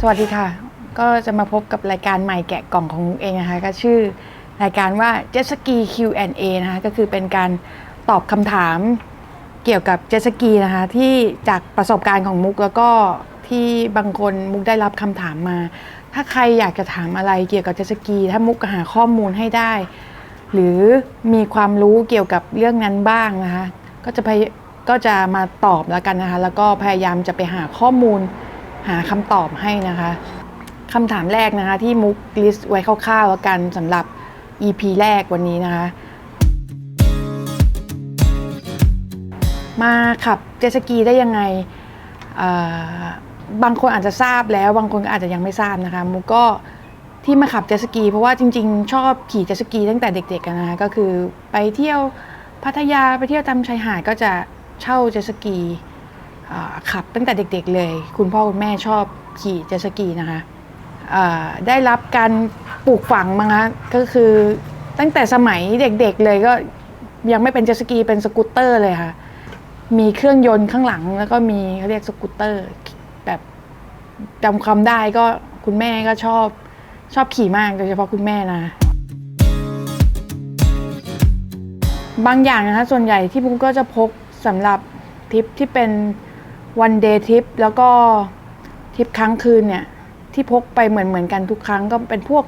สวัสดีค่ะ ก็จะมาพบกับรายการใหม่แกะกล่องของมุกเองนะคะก็ชื่อรายการว่า Jet Ski Q&A นะคะก็คือเป็นการตอบคำถามเกี่ยวกับเจสกีนะคะที่จากประสบการณ์ของมุกแล้วก็ที่บางคนมุกได้รับคำถามมา ถ้าใครอยากจะถามอะไรเกี่ยวกับเจสกี ถ้ามุกหาข้อมูลให้ได้ หรือมีความรู้เกี่ยวกับเรื่องนั้นบ้างนะคะก็จะพยก็จะมาตอบแล้วกันนะคะแล้วก็พยายามจะไปหาข้อมูล หาคำตอบให้นะคะคำถามแรกนะคะที่มุกลิสต์ไว้คร่าวๆแล้วกันสำหรับ EP แรกวันนี้นะคะ มาขับเจ็ตสกีได้ยังไง บางคนอาจจะทราบแล้ว บางคนก็อาจจะยังไม่ทราบนะคะ มุกก็ที่มาขับเจ็ตสกี เพราะว่าจริงๆ ชอบขี่เจ็ตสกีตั้งแต่เด็กๆกันนะคะก็คือไปเที่ยวพัทยาไปเที่ยวตามชายหาดก็จะเช่าเจ็ตสกี ขับตั้งแต่เด็กๆเลย คุณพ่อคุณแม่ชอบขี่เจสกีนะคะได้รับการปลูกฝังมาคะก็คือตั้งแต่สมัยเด็กๆเลยก็ยังไม่เป็นเจสกีเป็นสกูตเตอร์เลยค่ะ มีเครื่องยนต์ข้างหลังแล้วก็มีเขาเรียกสกูตเตอร์แบบจำความได้ก็คุณแม่ก็ชอบชอบขี่มากโดยเฉพาะคุณแม่นะ บางอย่างนะคะส่วนใหญ่ที่มุกก็จะพกสำหรับทริปที่เป็น วันเดย์ทริปแล้วก็ทริปค้างคืนเนี่ยที่พกไปเหมือนเหมือนกันทุกครั้งก็เป็นพวก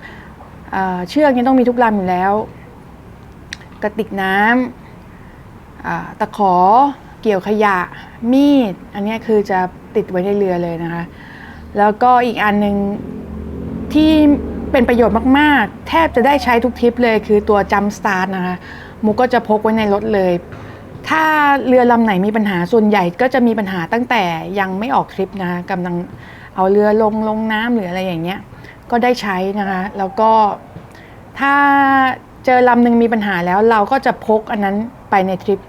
เเชือกนี่ต้องมีทุกลำอยู่แล้ว กระติกน้ำตะขอเกี่ยวขยะมีด อันนี้คือจะติดไว้ในเรือเลยนะคะ แล้วก็อีกอันหนึ่งที่เป็นประโยชน์มาก ๆ แทบจะได้ใช้ทุกทริปเลยคือตัวจัมสตาร์ทนะคะ มุกก็จะพกไว้ในรถเลย ถ้าเรือลำไหนมีปัญหาส่วนใหญ่ก็จะมีปัญหาตั้งแต่ยังไม่ออกทริปนะคะกำลังเอาเรือลงลงน้ำหรืออะไรอย่างเงี้ยก็ได้ใช้นะคะ แล้วก็ถ้าเจอลำหนึ่งมีปัญหาแล้วเราก็จะพกอันนั้นไปในทริป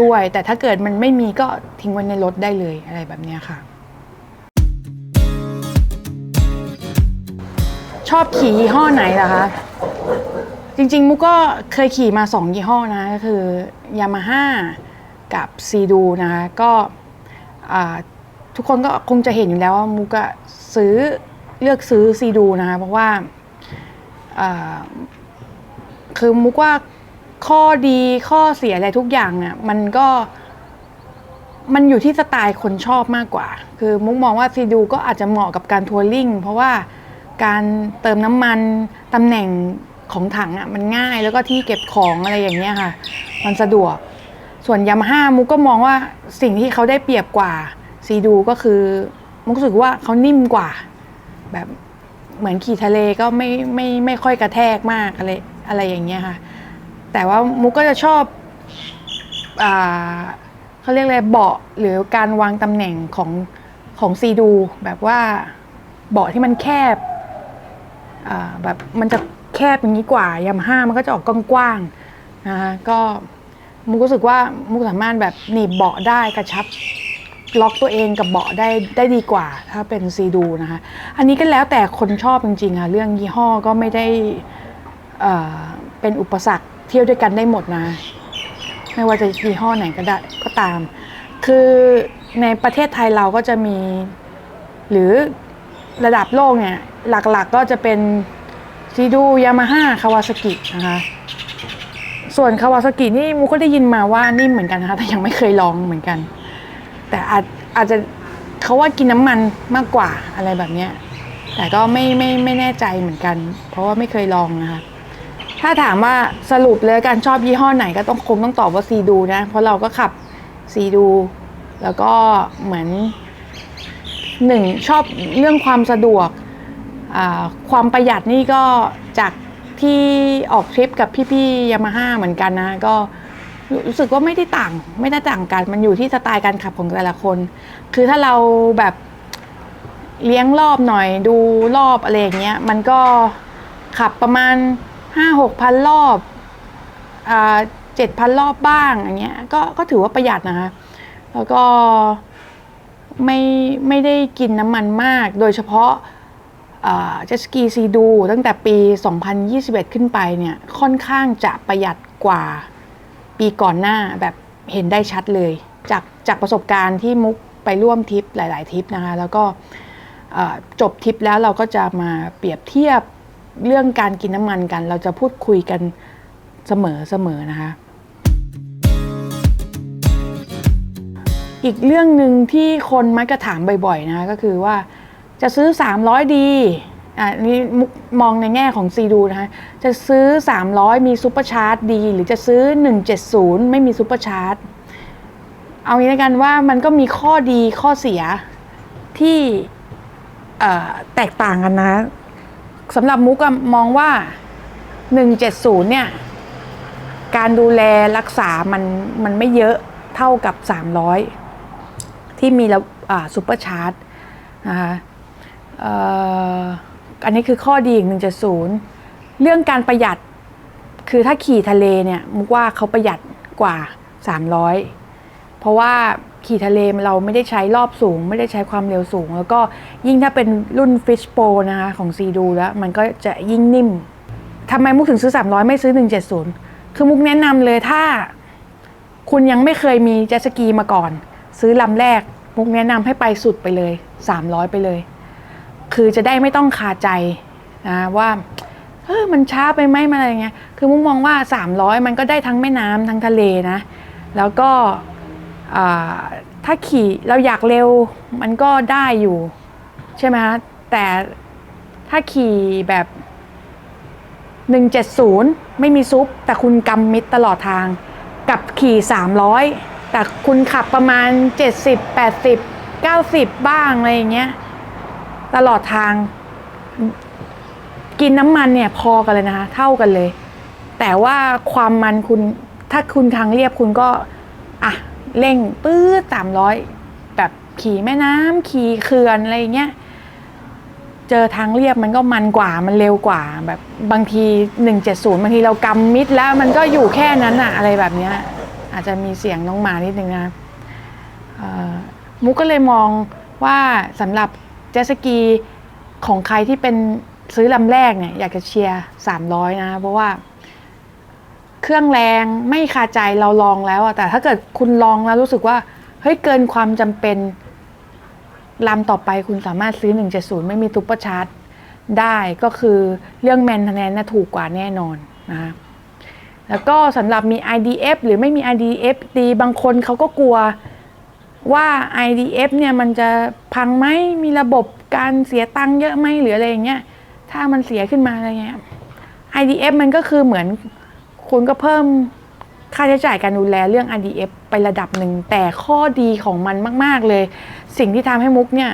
ด้วย แต่ถ้าเกิดมันไม่มีก็ทิ้งไว้ในรถได้เลยอะไรแบบเนี้ยค่ะ ชอบขี่ยี่ห้อไหนล่ะคะ จริง ๆ มุกก็เคยขี่มา 2 ยี่ห้อนะก็คือยามาฮ่ากับซีดูนะคะก็ทุกคนก็คงจะเห็นอยู่แล้วว่ามุกก็ซื้อเลือกซื้อซีดูนะคะเพราะว่าคือมุกว่าข้อดีข้อเสียอะไรทุกอย่างอะมันก็มันอยู่ที่สไตล์คนชอบมากกว่า คือมุกมองว่าซีดูก็อาจจะเหมาะกับการทัวริงเพราะว่าการเติมน้ำมันตำแหน่ง ของถังอะมันง่ายแล้วก็ที่เก็บของอะไรอย่างเงี้ยค่ะ มันสะดวก ส่วนยามาฮ่ามุกก็มองว่าสิ่งที่เขาได้เปรียบกว่าซีดูก็คือมุกรู้สึกว่าเขานิ่มกว่า แบบเหมือนขี่ทะเลก็ไม่ไม่ไม่ค่อยกระแทกมากอะไรอะไรอย่างเงี้ยค่ะ แต่ว่ามุกก็จะชอบอ่าเขาเรียกอะไรเบาะหรือการวางตำแหน่งของของซีดู แบบว่าเบาะที่มันแคบอ่าแบบมันจะ แคบอย่างนี้กว่ายามาฮ่ามันก็จะออกกว้างๆนะคะก็มุกรู้สึกว่ามุกสามารถแบบหนีบเบาะได้กระชับล็อกตัวเองกับเบาะได้ได้ดีกว่า ถ้าเป็นซีดูนะคะ อันนี้ก็แล้วแต่คนชอบจริงๆค่ะเรื่องยี่ห้อก็ไม่ได้เเป็นอุปสรรคเที่ยวด้วยกันได้หมดนะ ไม่ว่าจะยี่ห้อไหนก็ได้ก็ตาม คือในประเทศไทยเราก็จะมี หรือระดับโลกเนี่ยหลักๆก็จะเป็น ซีดูยามาฮ่าคาวาซากินะคะส่วนคาวาซากินี่มูก็ได้ยินมาว่านิ่มเหมือนกันนะคะแต่ยังไม่เคยลองเหมือนกัน แต่อาจอาจจะเขาว่ากินน้ำมันมากกว่าอะไรแบบเนี้ยแต่ก็ไม่ไม่ไม่แน่ใจเหมือนกัน เพราะว่าไม่เคยลองนะคะถ้าถามว่าสรุปเลยการชอบยี่ห้อไหนก็ต้องคงต้องตอบว่าซีดูนะเพราะเราก็ขับซีดู แล้วก็เหมือนหนึ่งชอบเรื่องความสะดวก ความประหยัดนี่ก็จากที่ออกทริปกับพี่ๆยามาฮ่าเหมือนกันนะ ก็รู้สึกว่าไม่ได้ต่าง ไม่ได้ต่างกัน มันอยู่ที่สไตล์การขับของแต่ละคน คือถ้าเราแบบเลี้ยงรอบหน่อย ดูรอบอะไรอย่างเงี้ย มันก็ขับประมาณห้าหกพันรอบเจ็ดพันรอบบ้างอย่างเงี้ย ก็ก็ถือว่าประหยัดนะคะ แล้วก็ไม่ไม่ได้กินน้ำมันมาก โดยเฉพาะ เจสกีซีดูตั้งแต่ปี 2021 ขึ้นไปเนี่ยค่อนข้างจะประหยัดกว่าปีก่อนหน้าแบบเห็นได้ชัดเลย จากจากประสบการณ์ที่มุกไปร่วมทริปหลาย ๆทริปนะคะแล้วก็จบทริปแล้วเราก็จะมาเปรียบเทียบเรื่องการกินน้ำมันกัน เราจะพูดคุยกันเสมอเสมอนะคะ อีกเรื่องหนึ่งที่คนมักจะถามบ่อย ๆ นะคะก็คือว่า จะซื้อ 300 ดีอะนี่มุกมองในแง่ของซีดูนะคะจะซื้อ 300 มีซูเปอร์ชาร์จดี หรือจะซื้อ 170 ไม่มีซูเปอร์ชาร์จเอางี้แล้วกันว่ามันก็มีข้อดีข้อเสียที่แตกต่างกันนะสำหรับมุกมองว่า 170 เนี่ย การดูแลรักษามันมันไม่เยอะเท่ากับ 300 ที่มีแล้วซูเปอร์ชาร์จนะคะ อันนี้คือข้อดีอีก170เรื่องการประหยัดคือถ้าขี่ทะเลเนี่ยมุกว่าเขาประหยัดกว่า 300 เพราะว่าขี่ทะเลเราไม่ได้ใช้รอบสูง ไม่ได้ใช้ความเร็วสูง แล้วก็ยิ่งถ้าเป็นรุ่น Fish Pro นะคะของซีดูแล้ว มันก็จะยิ่งนิ่มทำไมมุกถึงซื้อ 300 ไม่ซื้อ 170 คือมุกแนะนำเลยถ้าคุณยังไม่เคยมีเจ็ตสกีมาก่อน ซื้อลำแรก มุกแนะนำให้ไปสุดไปเลย 300 ไปเลย คือจะได้ไม่ต้องคาใจนะว่าเออมันช้าไปไหมมันอะไรเงี้ยคือมุกมองว่า 300 มันก็ได้ทั้งแม่น้ำทั้งทะเลนะ แล้วก็ถ้าขี่เราอยากเร็วมันก็ได้อยู่ ใช่ไหมคะแต่ถ้าขี่แบบ 170 ไม่มีซุป แต่คุณกำมิดตลอดทาง กับขี่ 300 แต่คุณขับประมาณ 70 80 90 บ้างอะไรอย่างเงี้ย ตลอดทาง กินน้ำมันเนี่ยพอกันเลยนะคะ เท่ากันเลย แต่ว่าความมันคุณถ้าคุณทางเรียบคุณก็อะเร่งปื้ดสามร้อยแบบขี่แม่น้ำขี่เขื่อนอะไรเงี้ยเจอทางเรียบมันก็มันกว่ามันเร็วกว่าแบบบางที 170บางทีเรากำมิดแล้วมันก็อยู่แค่นั้นอะอะไรแบบเนี้ยอาจจะมีเสียงน้องหมานิดนึงนะมุกก็เลยมองว่าสำหรับ เจตสกีของใครที่เป็นซื้อลำแรกเนี่ยอยากจะเชียร์300นะ เพราะว่า เครื่องแรงไม่คาใจเราลองแล้วอะแต่ถ้าเกิดคุณลองแล้วรู้สึกว่าเฮ้ยเกินความจำเป็นลำต่อไปคุณสามารถซื้อ 170 ไม่มีซุปเปอร์ชาร์จได้ก็คือเรื่องแมนเทนแนนนะถูกกว่าแน่นอนนะคะแล้วก็สำหรับมี IDF หรือไม่มี IDF ดีบางคนเขาก็กลัว ว่า IDF เนี่ยมันจะพังไหมมีระบบการเสียตังค์เยอะไหมหรืออะไรอย่างเงี้ยถ้ามันเสียขึ้นมาอะไรเงี้ย IDF มันก็คือเหมือนคุณก็เพิ่มค่าใช้จ่ายการดูแลเรื่อง IDF ไประดับหนึ่ง แต่ข้อดีของมันมาก ๆ เลย สิ่งที่ทำให้มุกเนี่ย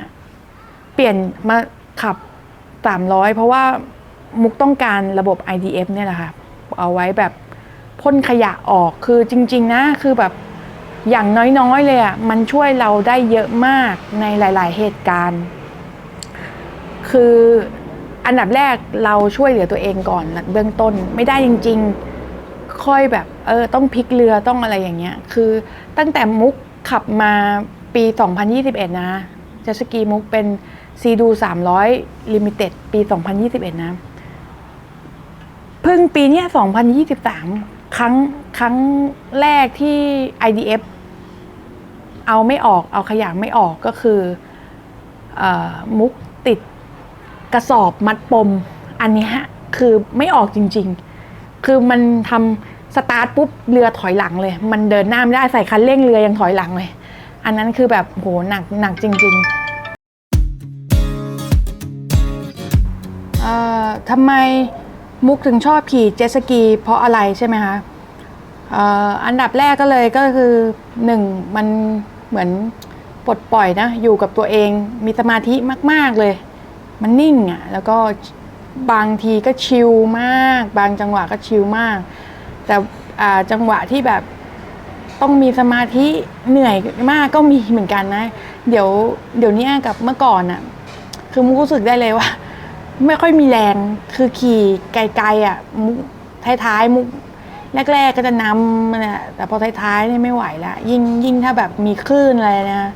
เปลี่ยนมาขับ 300 เพราะว่ามุกต้องการระบบ IDF เนี่ยแหละค่ะ เอาไว้แบบพ่นขยะออกคือจริง ๆ นะ คือแบบ อย่างน้อยๆเลยอะมันช่วยเราได้เยอะมากในหลาย ๆ เหตุการณ์ คืออันดับแรกเราช่วยเหลือตัวเองก่อนเบื้องต้นไม่ได้จริง ๆ ค่อยแบบเออต้องพลิกเรือต้องอะไรอย่างเงี้ย คือตั้งแต่มุกขับมาปี 2021 นะเจสกีมุกเป็นซีดู300 Limited ปี 2021 นะเพิ่งปีเนี้ย2023 ครั้งครั้งแรกที่ IDF เอาไม่ออกเอาขยะไม่ออกก็คืออมุกติดกระสอบมัดปมอันนี้ยคือไม่ออกจริงๆ คือมันทำสตาร์ทปุ๊บเรือถอยหลังเลย มันเดินหน้าไม่ได้ใส่คันเร่งเรือยังถอยหลังเลย อันนั้นคือแบบโหหนักหนักจริงๆเอ่อทำไมมุกถึงชอบขี่เจ็ตสกีเพราะอะไรใช่ไหมคะออันดับแรกก็เลยก็คือหนึ่งมัน เหมือนปลดปล่อยนะ อยู่กับตัวเองมีสมาธิมาก ๆเลย มันนิ่งอะ่ะแล้วก็บางทีก็ชิลมาก บางจังหวะก็ชิลมาก แต่จังหวะที่แบบต้องมีสมาธิเหนื่อยมากก็มีเหมือนกันนะ เดี๋ยวเดี๋ยวนี้กับเมื่อก่อนอะ่ะคือมุกรู้สึกได้เลยว่า ไม่ค่อยมีแรงคือขี่ไกลๆอะมุกท้ายๆมุก แรกๆก็จะนำมันอะแต่พอท้ายๆนี่ไม่ไหวละยิ่งยิ่งถ้าแบบมีคลื่นอะไรนะ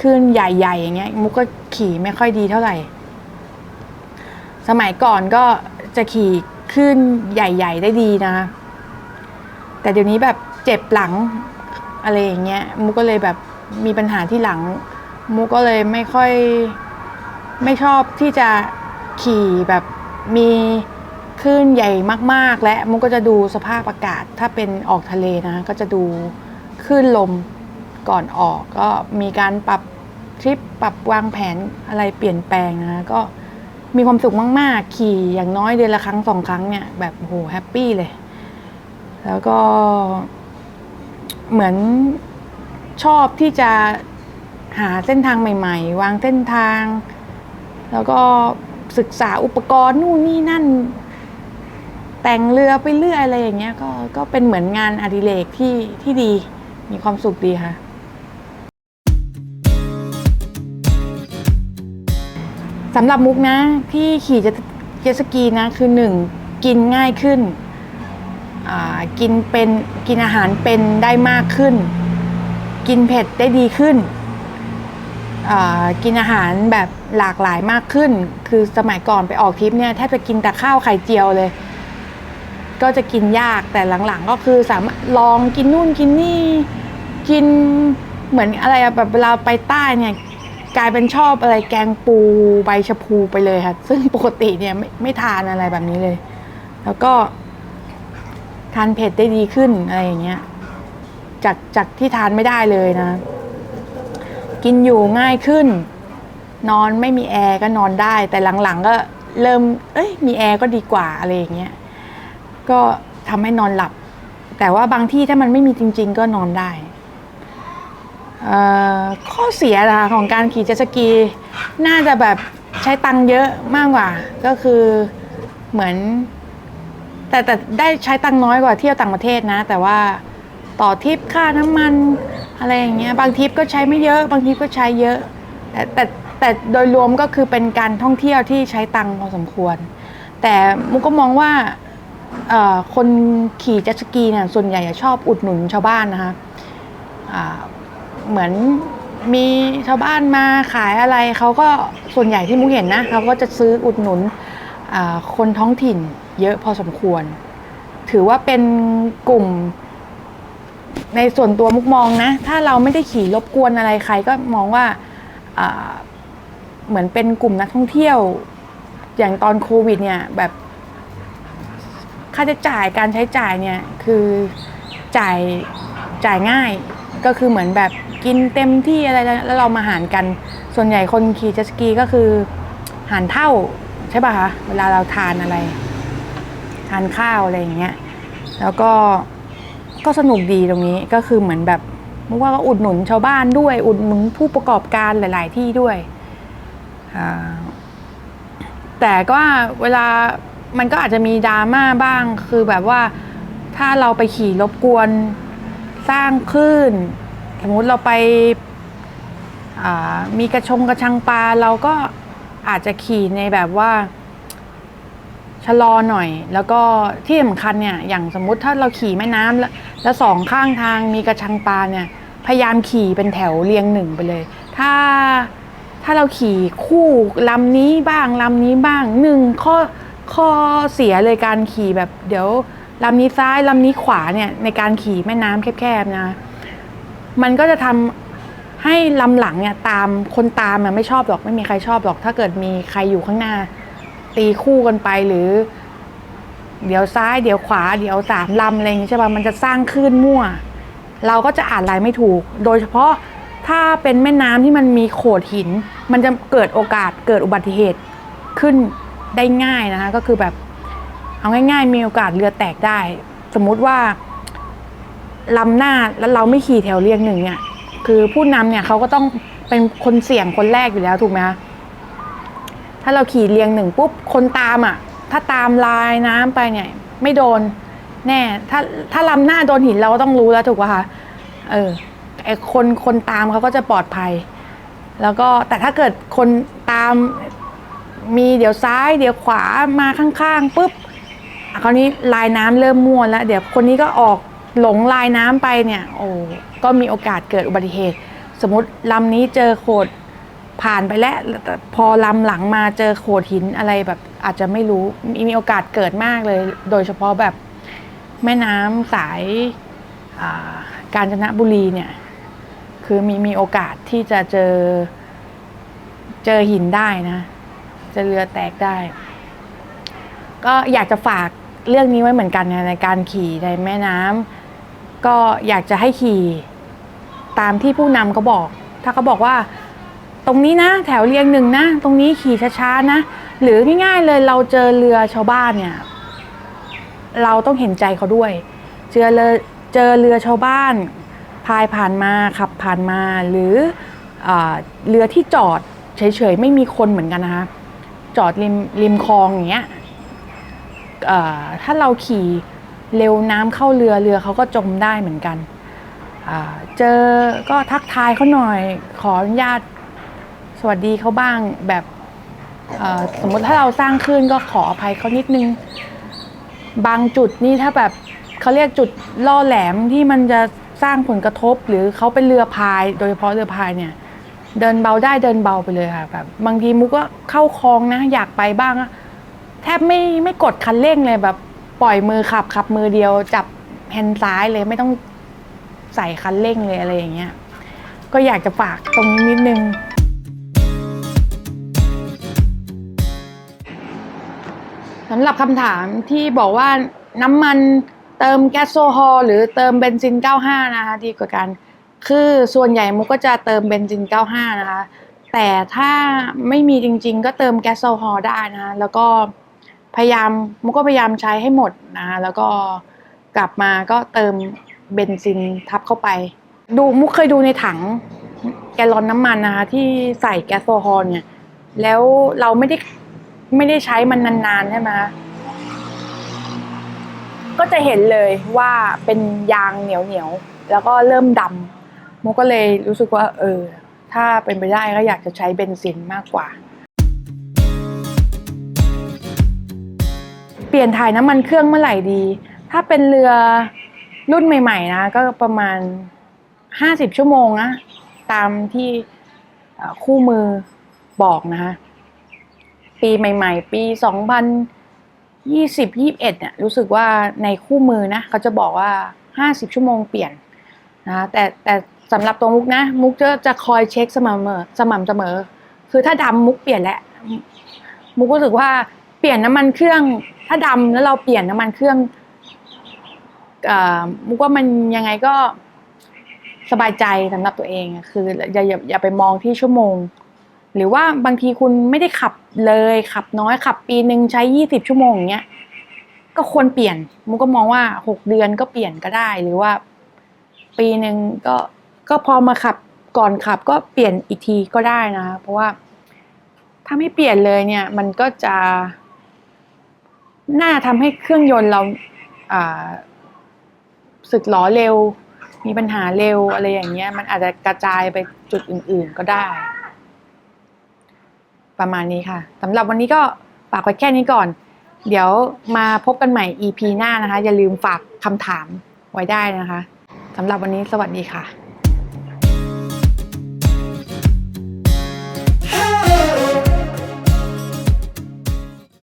คลื่นใหญ่ๆอย่างเงี้ย มุกก็ขี่ไม่ค่อยดีเท่าไหร่ สมัยก่อนก็จะขี่คลื่นใหญ่ ๆ ได้ดีนะ แต่เดี๋ยวนี้แบบเจ็บหลังอะไรอย่างเงี้ย มุกก็เลยแบบมีปัญหาที่หลัง มุกก็เลยไม่ค่อยไม่ชอบที่จะขี่แบบมี คลื่นใหญ่มากๆ และมุกก็จะดูสภาพอากาศ ถ้าเป็นออกทะเลนะ ก็จะดูคลื่นลมก่อนออกก็มีการปรับทริปปรับวางแผนอะไรเปลี่ยนแปลงนะก็มีความสุขมาก ๆ ขี่อย่างน้อยเดือนละครั้งสองครั้งเนี่ยแบบโหแฮปปี้เลย แล้วก็เหมือนชอบที่จะหาเส้นทางใหม่ ๆ วางเส้นทาง แล้วก็ศึกษาอุปกรณ์นู่นนี่นั่น แต่งเรือไปเรื่อยอะไรอย่างเงี้ยก็ก็เป็นเหมือนงานอดิเรกที่ที่ดี มีความสุขดีค่ะ สำหรับมุกนะ ที่ขี่เจ็ตเจสกีนะคือหนึ่งกินง่ายขึ้น กินเป็นกินอาหารเป็นได้มากขึ้น กินเผ็ดได้ดีขึ้น กินอาหารแบบหลากหลายมากขึ้น คือสมัยก่อนไปออกทริปเนี่ยแทบจะกินแต่ข้าวไข่เจียวเลย ก็จะกินยากแต่หลังๆ ก็คือสามารถลองกินนู่นกินนี่กินเหมือนอะไรแบบเวลาไปใต้เนี่ยกลายเป็นชอบอะไรแกงปูใบชะพูไปเลยค่ะ ซึ่งปกติเนี่ยไม่ไม่ทานอะไรแบบนี้เลย แล้วก็ ทานเผ็ดได้ดีขึ้นอะไรอย่างเงี้ยจากจากที่ทานไม่ได้เลยนะ กินอยู่ง่ายขึ้น นอนไม่มีแอร์ก็นอนได้ แต่หลังๆก็เริ่ม เอ้ยมีแอร์ก็ดีกว่าอะไรอย่างเงี้ย ก็ทำให้นอนหลับ แต่ว่าบางที่ถ้ามันไม่มีจริง ๆ ก็นอนได้ข้อเสียนะคะของการขี่เจ็ตสกี น่าจะแบบใช้ตังค์เยอะมากกว่า ก็คือเหมือน แต่แต่ได้ใช้ตังค์น้อยกว่าเที่ยวต่างประเทศนะ แต่ว่าต่อทิปค่าน้ำมันอะไรอย่างเงี้ยบางทิปก็ใช้ไม่เยอะ บางทิปก็ใช้เยอะ แต่แต่แต่โดยรวมก็คือเป็นการท่องเที่ยวที่ใช้ตังค์พอสมควร แต่มุกก็มองว่า คนขี่เจ็ตสกีเนี่ยส่วนใหญ่ชอบอุดหนุนชาวบ้านนะคะเหมือนมีชาวบ้านมาขายอะไรเขาก็ส่วนใหญ่ที่มุกเห็นนะเขาก็จะซื้ออุดหนุนคนท้องถิ่นเยอะพอสมควร ถือว่าเป็นกลุ่ม ในส่วนตัวมุกมองนะ ถ้าเราไม่ได้ขี่รบกวนอะไรใครก็มองว่าเหมือนเป็นกลุ่มนักท่องเที่ยว อย่างตอนโควิดเนี่ยแบบ ค่าใช้จ่ายการใช้จ่ายเนี่ยคือจ่ายจ่ายง่ายก็คือเหมือนแบบกินเต็มที่อะไรแล้วเรามาหารกัน ส่วนใหญ่คนขี่เจ็ตสกีก็คือหารเท่าใช่ป่ะคะเวลาเราทานอะไร ทานข้าวอะไรอย่างเงี้ยแล้วก็ก็สนุกดีตรงนี้ก็คือเหมือนแบบมุกว่าก็อุดหนุนชาวบ้านด้วย อุดหนุนผู้ประกอบการหลาย ๆ ที่ด้วยแต่ก็เวลา มันก็อาจจะมีดราม่าบ้าง คือแบบว่าถ้าเราไปขี่รบกวนสร้างคลื่น สมมุติเราไปมีกระชงกระชังปลาเราก็อาจจะขี่ในแบบว่าชะลอหน่อย แล้วก็ที่สำคัญเนี่ย อย่างสมมุติถ้าเราขี่แม่น้ำแล้วแล้วสองข้างทางมีกระชังปลาเนี่ย พยายามขี่เป็นแถวเรียงหนึ่งไปเลย ถ้าถ้าเราขี่คู่ลำนี้บ้างลำนี้บ้างหนึ่งข้อ ข้อเสียเลยการขี่แบบเดี๋ยวลำนี้ซ้ายลำนี้ขวาเนี่ยในการขี่แม่น้ำแคบๆนะ มันก็จะทำให้ลำหลังเนี่ยตามคนตามไม่ชอบหรอกไม่มีใครชอบหรอก ถ้าเกิดมีใครอยู่ข้างหน้า ตีคู่กันไปหรือ เดี๋ยวซ้ายเดี๋ยวขวาเดี๋ยวสามลำอะไรอย่างนี้ใช่ป่ะมันจะสร้างคลื่นมั่ว เราก็จะอ่านลายไม่ถูก โดยเฉพาะถ้าเป็นแม่น้ำที่มันมีโขดหิน มันจะเกิดโอกาสเกิดอุบัติเหตุขึ้น ได้ง่ายนะคะ ก็คือแบบเอาง่าย ๆ มีโอกาสเรือแตกได้ สมมุติว่าลำหน้าแล้วเราไม่ขี่แถวเรียงหนึ่งเนี่ย คือผู้นำเนี่ยเขาก็ต้องเป็นคนเสี่ยงคนแรกอยู่แล้วถูกไหมคะถ้าเราขี่เรียงหนึ่งปุ๊บคนตามอะ ถ้าตามลายน้ำไปเนี่ย ไม่โดนแน่ถ้าถ้าลำหน้าโดนหินเราก็ต้องรู้แล้วถูกป่ะคะเออไอคนคนตามเขาก็จะปลอดภัย แล้วก็แต่ถ้าเกิดคนตาม มีเดี๋ยวซ้ายเดี๋ยวขวามาข้างๆปุ๊บคราวนี้ลายน้ำเริ่มมั่วแล้ว เดี๋ยวคนนี้ก็ออกหลงลายน้ำไปเนี่ยโอ้ก็มีโอกาสเกิดอุบัติเหตุ สมมติลำนี้เจอโขดผ่านไปแล้วพอลำหลังมาเจอโขดหินอะไรแบบอาจจะไม่รู้มีมีโอกาสเกิดมากเลย โดยเฉพาะแบบแม่น้ำสายากาญจนบุรีเนี่ย คือมีมีโอกาสที่จะเจอเจอหินได้นะ จะเรือแตกได้ ก็อยากจะฝากเรื่องนี้ไว้เหมือนกันในการขี่ในแม่น้ำก็อยากจะให้ขี่ตามที่ผู้นำเขาบอก ถ้าเขาบอกว่าตรงนี้นะแถวเรียงหนึ่งนะ ตรงนี้ขี่ช้าๆนะ หรือง่ายๆเลยเราเจอเรือชาวบ้านเนี่ย เราต้องเห็นใจเขาด้วย เจอเรือเจอเรือชาวบ้าน พายผ่านมาขับผ่านมา หรืออเรือที่จอดเฉยๆไม่มีคนเหมือนกันนะคะ จอดริมริมคลองอย่างเงี้ยถ้าเราขี่เร็วน้ำเข้าเรือเรือเขาก็จมได้เหมือนกัน เจอก็ทักทายเขาหน่อยขออนุญาตสวัสดีเขาบ้างแบบสมมติถ้าเราสร้างขึ้นก็ขออภัยเขานิดนึง บางจุดนี่ถ้าแบบเขาเรียกจุดล่อแหลมที่มันจะสร้างผลกระทบหรือเขาเป็นเรือพาย โดยเฉพาะเรือพายเนี่ย เดินเบาได้เดินเบาไปเลยค่ะแบบบางทีมุกก็เข้าคลองนะ อยากไปบ้างอะแทบไม่ไม่กดคันเร่งเลยแบบ ปล่อยมือขับขับมือเดียว จับแฮนด์ซ้ายเลยไม่ต้องใส่คันเร่งเลยอะไรอย่างเงี้ยก็อยากจะฝากตรงนี้นิดนึง สำหรับคำถามที่บอกว่าน้ำมันเติมแก๊สโซฮอลหรือเติมเบนซิน 95 นะคะดีกว่ากัน คือส่วนใหญ่มุกก็จะเติมเบนซิน 95 นะคะ แต่ถ้าไม่มีจริงๆ ก็เติมแก๊สโซฮอล์ได้นะคะ แล้วก็พยายามมุกก็พยายามใช้ให้หมดนะคะแล้วก็กลับมาก็เติมเบนซินทับเข้าไป ดูมุกเคยดูในถังแกลลอนน้ำมันนะคะที่ใส่แก๊สโซฮอล์เนี่ย แล้วเราไม่ได้ไม่ได้ใช้มันนานๆใช่ไหมก็จะเห็นเลยว่าเป็นยางเหนียวๆแล้วก็เริ่มดำ มุกก็เลยรู้สึกว่า เออ ถ้าเป็นไปได้ก็อยากจะใช้เบนซินมากกว่า เปลี่ยนถ่ายน้ำมันเครื่องเมื่อไหร่ดี ถ้าเป็นเรือรุ่นใหม่ ๆ นะ ก็ประมาณห้าสิบชั่วโมงนะ ตามที่คู่มือบอกนะคะปีใหม่ ๆ ปีสองพันยี่สิบยี่บเอ็ดเนี่ยรู้สึกว่าในคู่มือนะเขาจะบอกว่าห้าสิบชั่วโมงเปลี่ยนนะคะแต่แต่ สำหรับตัวมุกนะ มุกจะจะคอยเช็คสม่ำเสมอสม่ำเสมอ คือถ้าดำมุกเปลี่ยนแหละ มุกรู้สึกว่าเปลี่ยนน้ำมันเครื่อง ถ้าดำแล้วเราเปลี่ยนน้ำมันเครื่องอมุกว่ามันยังไงก็สบายใจสำหรับตัวเองคืออย่าอย่าอย่าไปมองที่ชั่วโมง หรือว่าบางทีคุณไม่ได้ขับเลยขับน้อยขับปีหนึ่งใช้ยี่สิบชั่วโมงอย่างเงี้ยก็ควรเปลี่ยนมุกก็มองว่าหกเดือนก็เปลี่ยนก็ได้หรือว่า ปีหนึ่งก็ ก็พอมาขับก่อนขับก็เปลี่ยนอีกทีก็ได้นะ เพราะว่าถ้าไม่เปลี่ยนเลยเนี่ย มันก็จะน่าทำให้เครื่องยนต์เราสึกหรอเร็ว มีปัญหาเร็วอะไรอย่างเงี้ย มันอาจจะกระจายไปจุดอื่น ๆก็ได้ ประมาณนี้ค่ะสำหรับวันนี้ก็ฝากไว้แค่นี้ก่อน เดี๋ยวมาพบกันใหม่ EP หน้านะคะ อย่าลืมฝากคำถามไว้ได้นะคะสำหรับวันนี้สวัสดีค่ะ